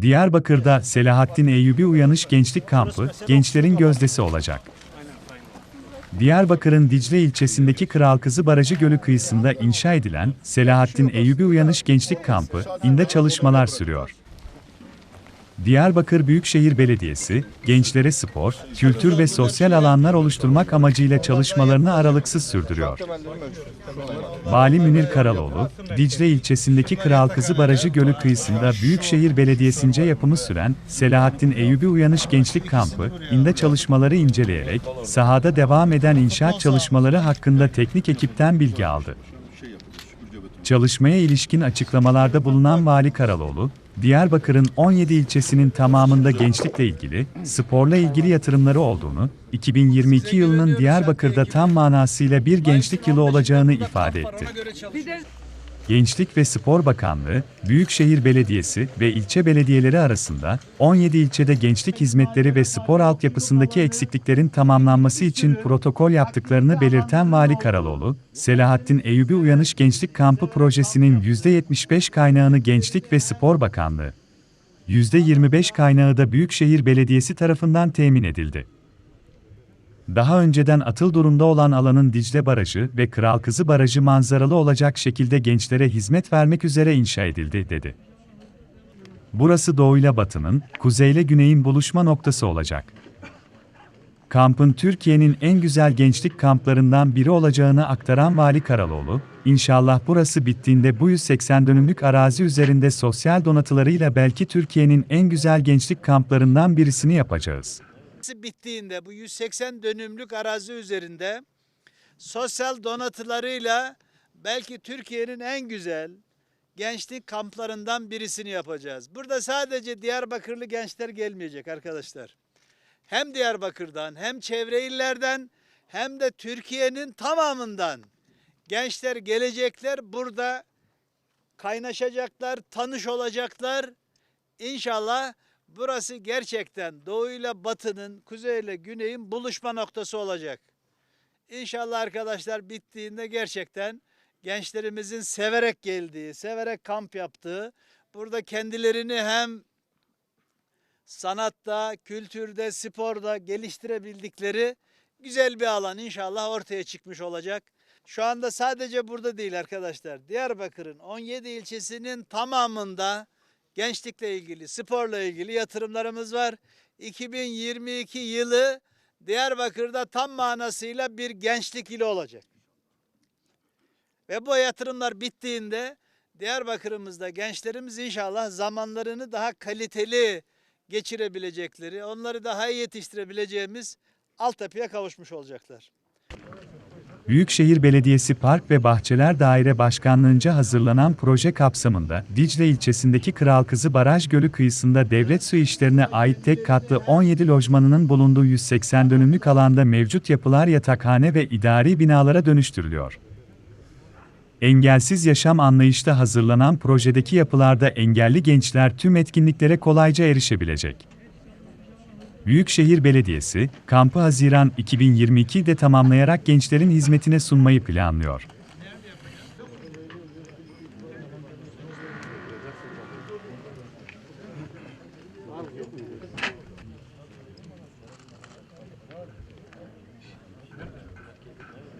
Diyarbakır'da Selahattin Eyyubi Uyanış Gençlik Kampı, gençlerin gözdesi olacak. Diyarbakır'ın Dicle ilçesindeki Kral Kızı Barajı Gölü kıyısında inşa edilen Selahattin Eyyubi Uyanış Gençlik Kampı, inde çalışmalar sürüyor. Diyarbakır Büyükşehir Belediyesi, gençlere spor, kültür ve sosyal alanlar oluşturmak amacıyla çalışmalarını aralıksız sürdürüyor. Vali Münir Karaloğlu, Dicle ilçesindeki Kral Kızı Barajı Gölü kıyısında Büyükşehir Belediyesi'nce yapımı süren Selahattin Eyyubi Uyanış Gençlik Kampı, inde çalışmaları inceleyerek, sahada devam eden inşaat çalışmaları hakkında teknik ekipten bilgi aldı. Çalışmaya ilişkin açıklamalarda bulunan Vali Karaloğlu, Diyarbakır'ın 17 ilçesinin tamamında gençlikle ilgili, sporla ilgili yatırımları olduğunu, 2022 yılının Diyarbakır'da tam manasıyla bir gençlik yılı olacağını ifade etti. Gençlik ve Spor Bakanlığı, Büyükşehir Belediyesi ve ilçe belediyeleri arasında 17 ilçede gençlik hizmetleri ve spor altyapısındaki eksikliklerin tamamlanması için protokol yaptıklarını belirten Vali Karaloğlu, Selahattin Eyyubi Uyanış Gençlik Kampı projesinin %75 kaynağını Gençlik ve Spor Bakanlığı, %25 kaynağı da Büyükşehir Belediyesi tarafından temin edildi. Daha önceden atıl durumda olan alanın Dicle Barajı ve Kral Kızı Barajı manzaralı olacak şekilde gençlere hizmet vermek üzere inşa edildi, dedi. Burası doğuyla batının, kuzeyle güneyin buluşma noktası olacak. Kampın Türkiye'nin en güzel gençlik kamplarından biri olacağını aktaran Vali Karaloğlu, İnşallah burası bittiğinde bu 180 dönümlük arazi üzerinde sosyal donatılarıyla belki Türkiye'nin en güzel gençlik kamplarından birisini yapacağız. Bittiğinde bu 180 dönümlük arazi üzerinde sosyal donatılarıyla belki Türkiye'nin en güzel gençlik kamplarından birisini yapacağız. Burada sadece Diyarbakırlı gençler gelmeyecek arkadaşlar. Hem Diyarbakır'dan hem çevre illerden hem de Türkiye'nin tamamından gençler gelecekler burada kaynaşacaklar, tanış olacaklar. İnşallah burası gerçekten doğuyla batının, kuzeyle güneyin buluşma noktası olacak. İnşallah arkadaşlar bittiğinde gerçekten gençlerimizin severek geldiği, severek kamp yaptığı, burada kendilerini hem sanatta, kültürde, sporda geliştirebildikleri güzel bir alan inşallah ortaya çıkmış olacak. Şu anda sadece burada değil arkadaşlar. Diyarbakır'ın 17 ilçesinin tamamında gençlikle ilgili, sporla ilgili yatırımlarımız var. 2022 yılı Diyarbakır'da tam manasıyla bir gençlik yılı olacak. Ve bu yatırımlar bittiğinde Diyarbakır'ımızda gençlerimiz inşallah zamanlarını daha kaliteli geçirebilecekleri, onları daha iyi yetiştirebileceğimiz altyapıya kavuşmuş olacaklar. Büyükşehir Belediyesi Park ve Bahçeler Daire Başkanlığınca hazırlanan proje kapsamında Dicle ilçesindeki Kral Kızı Baraj Gölü kıyısında devlet su işlerine ait tek katlı 17 lojmanının bulunduğu 180 dönümlük alanda mevcut yapılar yatakhane ve idari binalara dönüştürülüyor. Engelsiz yaşam anlayışla hazırlanan projedeki yapılarda engelli gençler tüm etkinliklere kolayca erişebilecek. Büyükşehir Belediyesi, kampı Haziran 2022'de tamamlayarak gençlerin hizmetine sunmayı planlıyor.